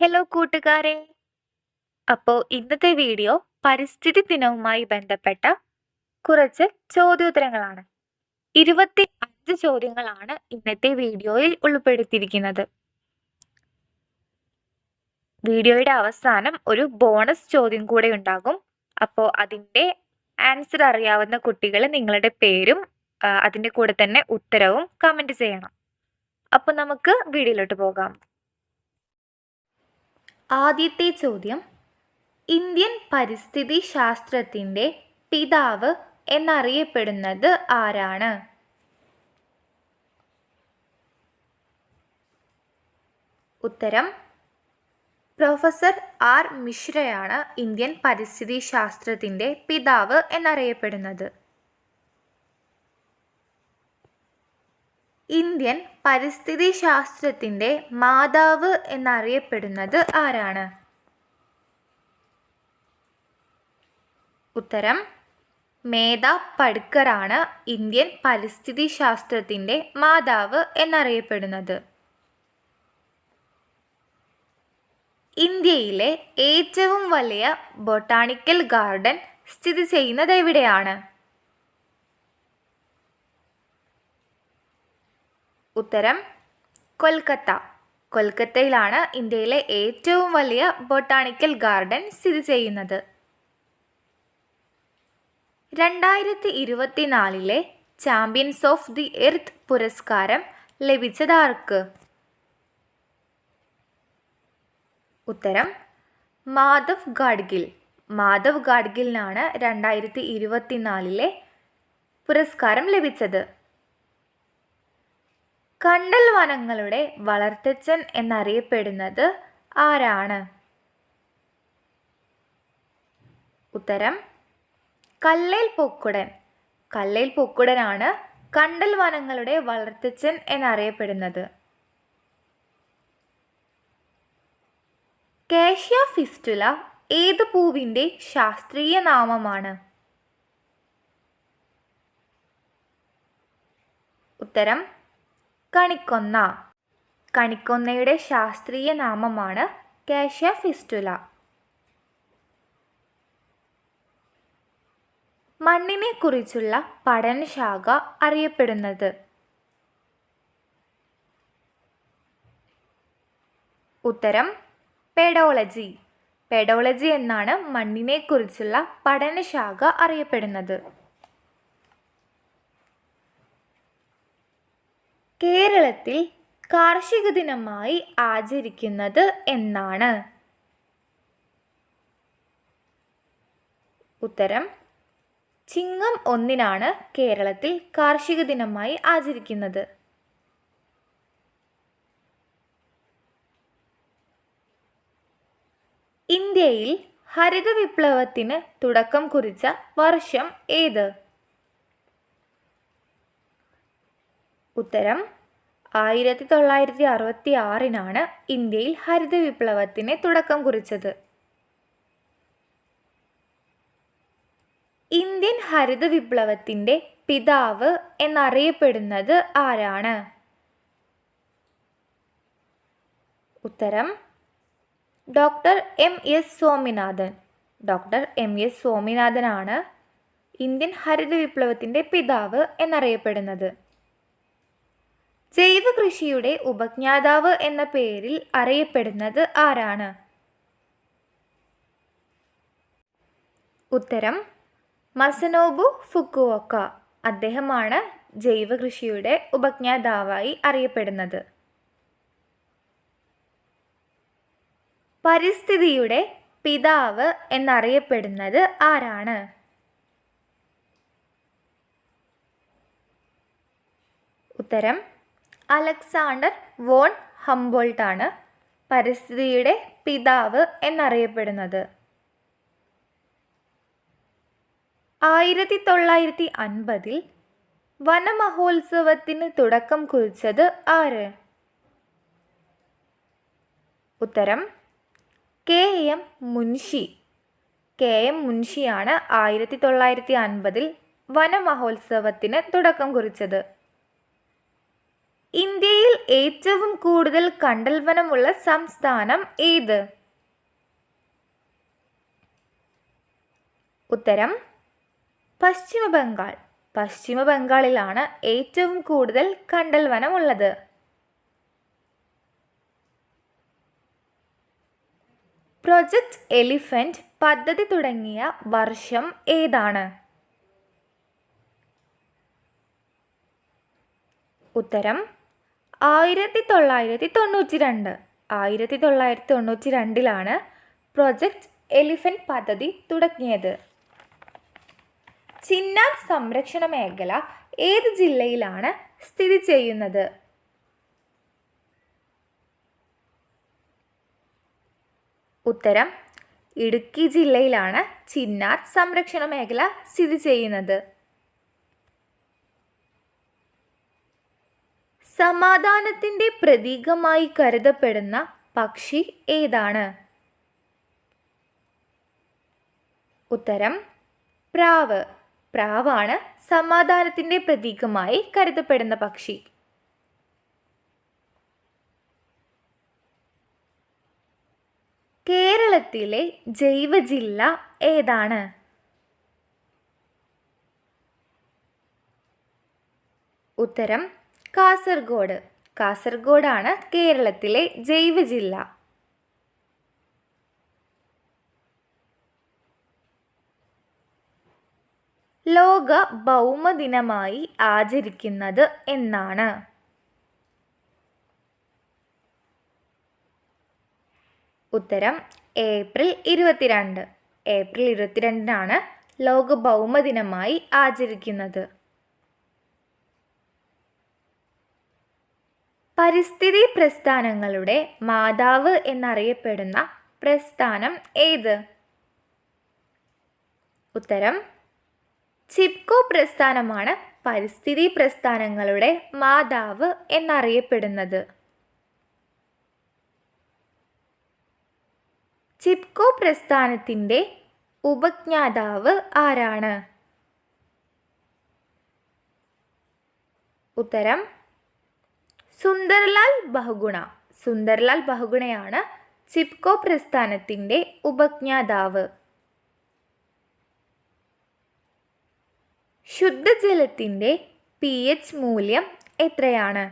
Hello കൂട്ടുകാരെ. അപ്പോൾ ഇന്നത്തെ വീഡിയോ പരിസ്ഥിതി ദിനവുമായി ബന്ധപ്പെട്ട കുറച്ച് ചോദ്യോത്തരങ്ങളാണ്. ഇരുപത്തി അഞ്ച് ചോദ്യങ്ങളാണ് ഇന്നത്തെ വീഡിയോയിൽ ഉൾപ്പെടുത്തിയിരിക്കുന്നത്. വീഡിയോയുടെ അവസാനം ഒരു ബോണസ് ചോദ്യം കൂടെ ഉണ്ടാകും. അപ്പോൾ അതിന്റെ ആൻസർ അറിയാവുന്ന കുട്ടികൾ നിങ്ങളുടെ പേരും അതിന്റെ കൂടെ തന്നെ ഉത്തരവും കമന്റ് ചെയ്യണം. അപ്പോൾ നമുക്ക് വീഡിയോയിലോട്ട് പോകാം. ആദ്യത്തെ ചോദ്യം ഇന്ത്യൻ പരിസ്ഥിതി ശാസ്ത്രത്തിന്റെ പിതാവ് എന്നറിയപ്പെടുന്നത് ആരാണ്? ഉത്തരം പ്രൊഫസർ ആർ മിശ്രയാണ് ഇന്ത്യൻ പരിസ്ഥിതി ശാസ്ത്രത്തിന്റെ പിതാവ് എന്നറിയപ്പെടുന്നത്. ഇന്ത്യൻ പരിസ്ഥിതി ശാസ്ത്രത്തിന്റെ മാതാവ് എന്നറിയപ്പെടുന്നത് ആരാണ്? ഉത്തരം മേധ പടുക്കറാണ് ഇന്ത്യൻ പരിസ്ഥിതി ശാസ്ത്രത്തിന്റെ മാതാവ് എന്നറിയപ്പെടുന്നത്. ഇന്ത്യയിലെ ഏറ്റവും വലിയ ബൊട്ടാണിക്കൽ ഗാർഡൻ സ്ഥിതി ചെയ്യുന്നത് എവിടെയാണ്? ഉത്തരം കൊൽക്കത്ത. കൊൽക്കത്തയിലാണ് ഇന്ത്യയിലെ ഏറ്റവും വലിയ ബൊട്ടാണിക്കൽ ഗാർഡൻ സ്ഥിതി ചെയ്യുന്നത്. രണ്ടായിരത്തി ഇരുപത്തിനാലിലെ ചാമ്പ്യൻസ് ഓഫ് ദി എർത്ത് പുരസ്കാരം ലഭിച്ചതാർക്ക്? ഉത്തരം മാധവ് ഗാഡ്ഗിൽ. മാധവ് ഗാഡ്ഗിലിനാണ് രണ്ടായിരത്തി ഇരുപത്തിനാലിലെ പുരസ്കാരം ലഭിച്ചത്. കണ്ടൽ വനങ്ങളുടെ വളർത്തച്ഛൻ എന്നറിയപ്പെടുന്നത് ആരാണ്? ഉത്തരം കല്ലേൽ പൊക്കുടൻ. കല്ലേൽ പൊക്കുടനാണ് കണ്ടൽ വനങ്ങളുടെ വളർത്തച്ഛൻ എന്നറിയപ്പെടുന്നത്. കേഷ്യ ഫിസ്റ്റുല ഏത് പൂവിന്റെ ശാസ്ത്രീയ നാമമാണ്? ഉത്തരം കണിക്കൊന്ന. കണിക്കൊന്നയുടെ ശാസ്ത്രീയ നാമമാണ് കാഷ്യ ഫിസ്റ്റുല മണ്ണിനെ കുറിച്ചുള്ള പഠനശാഖ അറിയപ്പെടുന്നത്. ഉത്തരം പെഡോളജി. പെഡോളജി എന്നാണ് മണ്ണിനെ കുറിച്ചുള്ള പഠനശാഖ അറിയപ്പെടുന്നത്. കേരളത്തിൽ കാർഷിക ദിനമായി ആചരിക്കുന്നത് എന്നാണ്. ഉത്തരം ചിങ്ങം ഒന്നിനാണ് കേരളത്തിൽ കാർഷിക ദിനമായി ആചരിക്കുന്നത്. ഇന്ത്യയിൽ ഹരിത വിപ്ലവത്തിന് തുടക്കം കുറിച്ച വർഷം ഏത്? ഉത്തരം ആയിരത്തി തൊള്ളായിരത്തി അറുപത്തി ആറിനാണ് ഇന്ത്യയിൽ ഹരിത വിപ്ലവത്തിന് തുടക്കം കുറിച്ചത്. ഇന്ത്യൻ ഹരിത വിപ്ലവത്തിന്റെ പിതാവ് എന്നറിയപ്പെടുന്നത് ആരാണ്? ഉത്തരം doctor M S Swaminathan. Doctor M S സ്വാമിനാഥനാണ് Indian ഹരിത വിപ്ലവത്തിന്റെ പിതാവ് എന്നറിയപ്പെടുന്നത്. ജൈവ കൃഷിയുടെ ഉപജ്ഞാതാവ് എന്ന പേരിൽ അറിയപ്പെടുന്നത് ആരാണ്? ഉത്തരം മസനോബു ഫുക്കുവോക്ക. അദ്ദേഹമാണ് ജൈവ കൃഷിയുടെ ഉപജ്ഞാതാവായി അറിയപ്പെടുന്നത്. പരിസ്ഥിതിയുടെ പിതാവ് എന്നറിയപ്പെടുന്നത് ആരാണ്? ഉത്തരം അലക്സാണ്ടർ വോൺ ഹംബോൾട്ടാണ് പരിസ്ഥിതിയുടെ പിതാവ് എന്നറിയപ്പെടുന്നത്. ആയിരത്തി തൊള്ളായിരത്തി അൻപതിൽ വനമഹോത്സവത്തിന് തുടക്കം കുറിച്ചത് ആര്? ഉത്തരം K. M. Munshi. K. M. മുൻഷിയാണ് ആയിരത്തി തൊള്ളായിരത്തി അൻപതിൽ വനമഹോത്സവത്തിന് തുടക്കം കുറിച്ചത്. ഇന്ത്യയിൽ ഏറ്റവും കൂടുതൽ കണ്ടൽവനമുള്ള സംസ്ഥാനം ഏത്? ഉത്തരം പശ്ചിമ ബംഗാൾ. പശ്ചിമ ബംഗാളിലാണ് ഏറ്റവും കൂടുതൽ കണ്ടൽവനമുള്ളത്. പ്രൊജക്ട് എലിഫന്റ് പദ്ധതി തുടങ്ങിയ വർഷം ഏതാണ്? ഉത്തരം ആയിരത്തി തൊള്ളായിരത്തി തൊണ്ണൂറ്റി രണ്ട് ആയിരത്തി തൊള്ളായിരത്തി തൊണ്ണൂറ്റി രണ്ടിലാണ് പ്രൊജക്ട് എലിഫന്റ് പദ്ധതി തുടങ്ങിയത്. ചിന്നാർ സംരക്ഷണ മേഖല ഏത് ജില്ലയിലാണ് സ്ഥിതി ചെയ്യുന്നത്? ഉത്തരം ഇടുക്കി ജില്ലയിലാണ് ചിന്നാർ സംരക്ഷണ മേഖല സ്ഥിതി ചെയ്യുന്നത്. സമാധാനത്തിന്റെ പ്രതീകമായി കരുതപ്പെടുന്ന പക്ഷി ഏതാണ്? ഉത്തരം പ്രാവ്. പ്രാവാണ് സമാധാനത്തിന്റെ പ്രതീകമായി കരുതപ്പെടുന്ന പക്ഷി. കേരളത്തിലെ ജൈവ ജില്ല ഏതാണ്? ഉത്തരം കാസർഗോഡ്. കാസർഗോഡാണ് കേരളത്തിലെ ജൈവ ജില്ല. ലോക ഭൗമദിനമായി ആചരിക്കുന്നത് എന്നാണ്. ഉത്തരം ഏപ്രിൽ ഇരുപത്തിരണ്ട്. ഏപ്രിൽ ഇരുപത്തിരണ്ടിനാണ് ലോക ഭൗമദിനമായി ആചരിക്കുന്നത്. പരിസ്ഥിതി പ്രസ്ഥാനങ്ങളുടെ മാതാവ് എന്നറിയപ്പെടുന്ന പ്രസ്ഥാനം ഏത്? ഉത്തരം ചിപ്കോ പ്രസ്ഥാനമാണ് പരിസ്ഥിതി പ്രസ്ഥാനങ്ങളുടെ മാതാവ് എന്നറിയപ്പെടുന്നത്. ചിപ്കോ പ്രസ്ഥാനത്തിന്റെ ഉപജ്ഞാതാവ് ആരാണ്? ഉത്തരം സുന്ദർലാൽ ബഹുഗുണ. സുന്ദർലാൽ ബഹുഗുണയാണ് ചിപ്കോ പ്രസ്ഥാനത്തിന്റെ ഉപജ്ഞാതാവ്. ശുദ്ധജലത്തിന്റെ പി എച്ച് മൂല്യം എത്രയാണ്?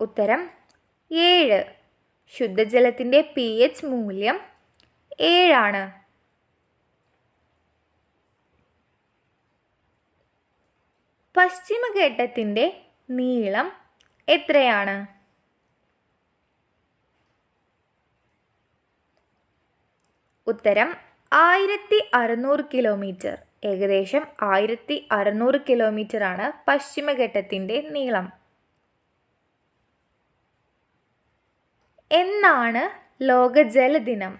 ഉത്തരം ഏഴ്. ശുദ്ധജലത്തിന്റെ പി എച്ച് മൂല്യം ഏഴാണ്. പശ്ചിമഘട്ടത്തിന്റെ നീളം എത്രയാണ്? ഉത്തരം ആയിരത്തി അറുന്നൂറ് കിലോമീറ്റർ. ഏകദേശം ആയിരത്തി അറുന്നൂറ് കിലോമീറ്ററാണ് പശ്ചിമഘട്ടത്തിന്റെ നീളം. എന്നാണ് ലോക ജലദിനം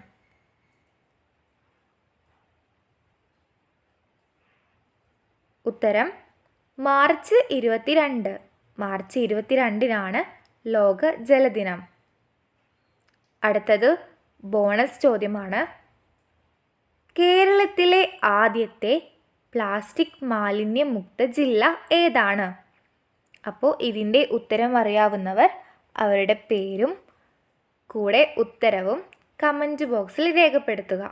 ഉത്തരം മാർച്ച് ഇരുപത്തിരണ്ട്. മാർച്ച് ഇരുപത്തിരണ്ടിനാണ് ലോക ജലദിനം. അടുത്തത് ബോണസ് ചോദ്യമാണ്. കേരളത്തിലെ ആദ്യത്തെ പ്ലാസ്റ്റിക് മാലിന്യമുക്ത ജില്ല ഏതാണ്? അപ്പോൾ ഇതിന്റെ ഉത്തരം അറിയാവുന്നവർ അവരുടെ പേരും കൂടെ ഉത്തരവും കമന്റ് ബോക്സിൽ രേഖപ്പെടുത്തുക.